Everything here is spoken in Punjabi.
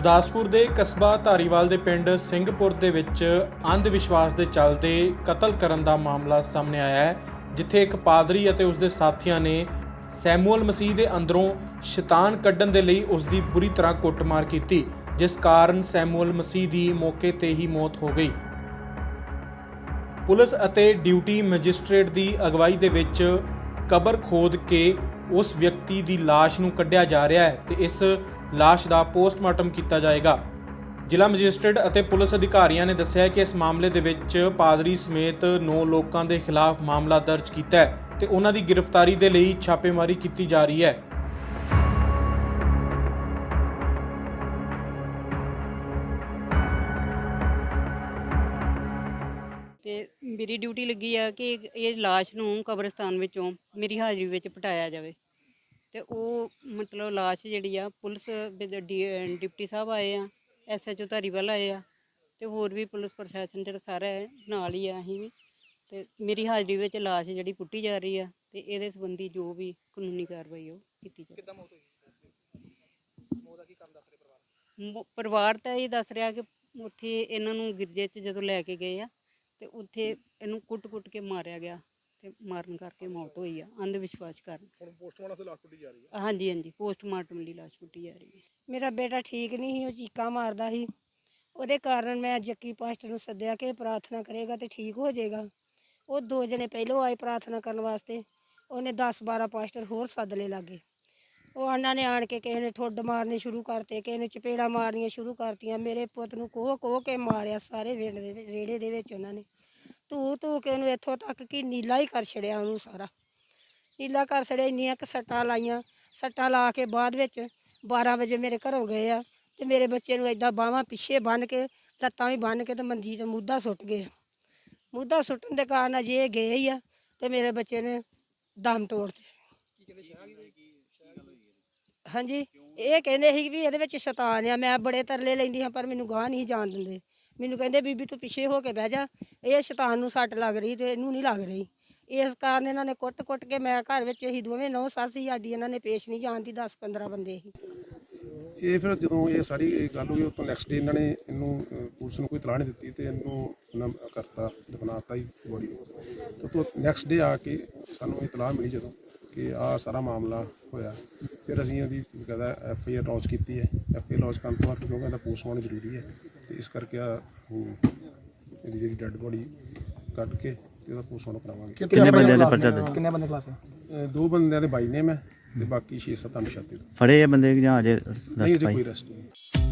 ਗੁਰਦਾਸਪੁਰ ਦੇ ਕਸਬਾ ਧਾਰੀਵਾਲ ਦੇ ਪਿੰਡ ਸਿੰਘਪੁਰ ਦੇ ਵਿੱਚ ਅੰਧ ਵਿਸ਼ਵਾਸ ਦੇ ਚੱਲਦੇ ਕਤਲ ਕਰਨ ਦਾ ਮਾਮਲਾ ਸਾਹਮਣੇ ਆਇਆ ਹੈ, ਜਿੱਥੇ ਇੱਕ ਪਾਦਰੀ ਅਤੇ ਉਸ ਦੇ ਸਾਥੀਆਂ ਨੇ ਸੈਮੂਅਲ ਮਸੀਹ ਦੇ ਅੰਦਰੋਂ ਸ਼ੈਤਾਨ ਕੱਢਣ ਦੇ ਲਈ ਉਸ ਦੀ ਬੁਰੀ ਤਰ੍ਹਾਂ ਕੁੱਟਮਾਰ ਕੀਤੀ, ਜਿਸ ਕਾਰਨ ਸੈਮੂਅਲ ਮਸੀਹ ਦੀ ਮੌਕੇ ਤੇ ਹੀ ਮੌਤ ਹੋ ਗਈ। ਪੁਲਿਸ ਅਤੇ ਡਿਊਟੀ ਮੈਜਿਸਟ੍ਰੇਟ ਦੀ ਅਗਵਾਈ ਦੇ ਵਿੱਚ ਕਬਰ ਖੋਦ ਕੇ ਉਸ ਵਿਅਕਤੀ ਦੀ ਲਾਸ਼ ਨੂੰ ਕੱਢਿਆ ਜਾ ਰਿਹਾ ਹੈ ਤੇ ਇਸ ਲਾਸ਼ ਦਾ ਪੋਸਟਮਾਰਟਮ ਕੀਤਾ ਜਾਏਗਾ। ਜ਼ਿਲ੍ਹਾ ਮੈਜਿਸਟ੍ਰੇਟ ਅਤੇ ਪੁਲਿਸ ਅਧਿਕਾਰੀਆਂ ਨੇ ਦੱਸਿਆ ਕਿ ਇਸ ਮਾਮਲੇ ਦੇ ਵਿੱਚ ਪਾਦਰੀ ਸਮੇਤ 9 ਲੋਕਾਂ ਦੇ ਖਿਲਾਫ ਮਾਮਲਾ ਦਰਜ ਕੀਤਾ ਹੈ ਤੇ ਉਹਨਾਂ ਦੀ ਗ੍ਰਿਫਤਾਰੀ ਦੇ ਲਈ ਛਾਪੇਮਾਰੀ ਕੀਤੀ ਜਾ ਰਹੀ ਹੈ। ਤੇ ਮੇਰੀ ਡਿਊਟੀ ਲੱਗੀ ਆ ਕਿ ਇਹ ਲਾਸ਼ ਨੂੰ ਕਬਰਸਤਾਨ ਵਿੱਚੋਂ ਮੇਰੀ ਹਾਜ਼ਰੀ ਵਿੱਚ ਪਟਾਇਆ ਜਾਵੇ। ਤੇ ਉਹ ਮਤਲਬ ਲਾਸ਼ ਜਿਹੜੀ ਆ ਪੁਲਿਸ ਦੇ ਡ- ਡਿਪਟੀ ਸਾਹਿਬ ਆਏ ਆ ਐਸਐਚਓ ਧਾਰੀਵਾਲ ਆਏ ਆ ਤੇ ਹੋਰ ਵੀ ਪੁਲਿਸ ਪ੍ਰਸ਼ਾਸਨ ਜਿਹੜਾ ਸਾਰਾ ਹੈ ਨਾਲ ਹੀ ਆ ਅਸੀਂ ਵੀ। ਤੇ ਮੇਰੀ ਹਾਜ਼ਰੀ ਵਿੱਚ ਲਾਸ਼ ਜਿਹੜੀ ਪੁੱਟੀ ਜਾ ਰਹੀ ਆ ਤੇ ਇਹਦੇ ਸੰਬੰਧੀ ਜੋ ਵੀ ਕਾਨੂੰਨੀ ਕਾਰਵਾਈ ਉਹ ਕੀਤੀ ਜਾਵੇ। ਕਿੱਦਾਂ ਮੌਤ ਹੋਈ? ਮੌਤ ਦਾ ਕੀ ਕਾਰਨ ਦੱਸ ਰਹੇ ਪਰਿਵਾਰ? ਮ- ਪਰਿਵਾਰ ਤਾਂ ਇਹ ਦੱਸ ਰਿਹਾ ਕਿ ਉੱਥੇ ਇਹਨਾਂ ਨੂੰ ਗਿਰਜੇ 'ਚ ਜਦੋਂ ਲੈ ਕੇ ਗਏ ਆ ਤੇ ਉੱਥੇ ਇਹਨੂੰ ਕੁੱਟ-ਕੁੱਟ ਕੇ ਮਾਰਿਆ ਗਿਆ। ਤੇ ਮਾਰਨ ਕਰਕੇ ਮੌਤ ਹੋਈ ਆ ਅੰਧ ਵਿਸ਼ਵਾਸ ਕਾਰਨ। ਹੁਣ ਪੋਸਟਮਾਰਟਮ ਤੇ ਲਾਸ਼ ਪੁੱਟੀ ਜਾ ਰਹੀ ਹੈ ਹਾਂਜੀ ਹਾਂਜੀ ਪੋਸਟਮਾਰਟਮ ਲਈ ਲਾਸ਼ ਪੁੱਟੀ ਜਾ ਰਹੀ ਹੈ ਮੇਰਾ ਬੇਟਾ ਠੀਕ ਨਹੀਂ ਸੀ ਉਹ ਚੀਕਾਂ ਮਾਰਦਾ ਸੀ। ਉਹਦੇ ਕਾਰਨ ਮੈਂ ਜੱਕੀ ਪਾਸਟਰ ਨੂੰ ਸੱਦਿਆ ਕਿ ਪ੍ਰਾਰਥਨਾ ਕਰੇਗਾ ਤੇ ਠੀਕ ਹੋ ਜਾਏਗਾ। ਉਹ ਦੋ ਜਣੇ ਪਹਿਲੋਂ ਆਏ ਪ੍ਰਾਰਥਨਾ ਕਰਨ ਵਾਸਤੇ। ਉਹਨੇ 10 12 ਪਾਸਟਰ ਹੋਰ ਸੱਦ ਲਏ ਲਾਗੇ। ਉਹ ਉਹਨਾਂ ਨੇ ਆਣ ਕੇ ਕਿਸੇ ਨੇ ਠੁੱਡ ਮਾਰਨੇ ਸ਼ੁਰੂ ਕਰਤੇ ਕਿਸੇ ਨੇ ਚਪੇੜਾ ਮਾਰਨੀਆਂ ਸ਼ੁਰੂ ਕਰਤੀਆਂ। ਮੇਰੇ ਪੁੱਤ ਨੂੰ ਕੋਹ ਕੋਹ ਕੇ ਮਾਰਿਆ ਸਾਰੇ ਵਿੰਡ ਦੇ ਵਿੱਚ- ਰੇੜੇ ਦੇ ਵਿੱਚ ਉਹਨਾਂ ਨੇ। ਤੂੰ ਤੂੰ ਕੇ ਉਹਨੂੰ ਇੱਥੋਂ ਤੱਕ ਕਿ ਨੀਲਾ ਹੀ ਕਰ ਛੜਿਆ ਉਹਨੂੰ ਸਾਰਾ। ਨੀਲਾ ਕਰ ਛੜਿਆ ਇੰਨੀਆਂ ਕੁ ਸੱਟਾਂ ਲਾਈਆਂ। ਸੱਟਾਂ ਲਾ ਕੇ ਬਾਅਦ ਵਿੱਚ 12 ਵਜੇ ਮੇਰੇ ਘਰੋਂ ਗਏ ਆ ਤੇ ਮੇਰੇ ਬੱਚੇ ਨੂੰ ਏਦਾਂ ਬਾਹਾਂ ਪਿੱਛੇ ਬੰਨ ਕੇ ਲੱਤਾਂ ਵੀ ਬੰਨ ਕੇ ਤੇ ਮੰਜੀ ਤੇ ਮੁੱਦਾ ਸੁੱਟ ਗਏ। ਮੁੱਦਾ ਸੁੱਟਣ ਦੇ ਕਾਰਨ ਅਜੇ ਗਏ ਹੀ ਆ ਤੇ ਮੇਰੇ ਬੱਚੇ ਨੇ ਦਮ ਤੋੜਤੇ ਕੀ ਹੋਈ ਹਾਂਜੀ ਇਹ ਕਹਿੰਦੇ ਸੀ ਵੀ ਇਹਦੇ ਵਿੱਚ ਸ਼ੈਤਾਨ ਆ ਮੈਂ ਬੜੇ ਤਰਲੇ ਲੈਂਦੀ ਹਾਂ ਪਰ ਮੈਨੂੰ ਗਾਹ ਨਹੀਂ ਜਾਣ ਦਿੰਦੇ। ਮੈਨੂੰ ਕਹਿੰਦੇ, ਬੀਬੀ ਤੂੰ ਪਿੱਛੇ ਹੋ ਕੇ ਬਹਿ ਜਾ। ਇਹ ਸ਼ੈਤਾਨ ਨੂੰ ਸੱਟ ਲੱਗ ਰਹੀ ਤੇ ਇਹਨੂੰ ਨਹੀਂ ਲੱਗ ਰਹੀ। ਇਸ ਕਾਰਨ ਇਹਨਾਂ ਨੇ ਕੁੱਟ-ਕੁੱਟ ਕੇ ਮੈਂ ਘਰ ਵਿੱਚ ਇਹੀ ਦੋਵੇਂ ਨੌ ਸੱਸ ਹੀ ਆਡੀ ਇਹਨਾਂ ਨੇ ਪੇਸ਼ ਨਹੀਂ ਜਾਣ ਦੀ 10-15 ਬੰਦੇ ਹੀ ਇਹ ਫਿਰ ਜਦੋਂ ਇਹ ਸਾਰੀ ਇਹ ਗੱਲ ਹੋਈ ਉਸ ਤੋਂ ਨੈਕਸਟ ਡੇ ਇਹਨਾਂ ਨੇ ਇਹਨੂੰ ਪੁਲਿਸ ਨੂੰ ਕੋਈ ਤਲਾਹ ਨਹੀਂ ਦਿੱਤੀ ਤੇ ਇਹਨੂੰ ਉਹਨਾਂ ਕਰਤਾ, ਦਫਨਾਤਾ ਹੀ ਬੋਡੀ ਤੇ ਤੋਂ ਨੈਕਸਟ ਡੇ ਆ ਕੇ ਸਾਨੂੰ ਇਹ ਤਲਾਹ ਮਿਲੀ ਜਦੋਂ ਕਿ ਆਹ ਸਾਰਾ ਮਾਮਲਾ ਹੋਇਆ। ਫਿਰ ਅਸੀਂ ਉਹਦੀ ਕਹਿੰਦਾ ਐਫ ਆਈ ਆਰ ਲੌਂਚ ਕੀਤੀ ਹੈ। ਐਫ ਆਈ ਆਰ ਲਾਂਚ ਕਰਨ ਤੋਂ ਬਾਅਦ ਕਿਉਂਕਿ ਇਹਦਾ ਪੋਸਟਮਾਰਟਮ ਜ਼ਰੂਰੀ ਹੈ। ਤੇ ਇਸ ਕਰਕੇ ਆ ਇਹਦੀ ਜਿਹੜੀ ਡੈੱਡ ਬੋਡੀ ਕੱਢ ਕੇ ਤੇ ਉਹਦਾ ਪੋਸਟਮਾਰਟਮ ਕਰਾਵਾਂਗੇ। ਕਿੰਨੇ ਬੰਦਿਆਂ ਦੇ ਪਰਚਾ ਦੇ? ਕਿੰਨੇ ਬੰਦੇ ਖਿਲਾਫ ਅਹ, ਦੋ ਬੰਦਿਆਂ ਦੇ ਬਾਈ ਨੇ ਮੈਂ ਤੇ ਬਾਕੀ 6-7 ਅਨਸ਼ਾਤੇ ਫੜੇ ਆ ਬੰਦੇ ਕਿ ਜਾਂ ਅਜੇ ਨਹੀਂ ਅਜੇ ਕੋਈ ਰੈਸਟ ਨਹੀਂ।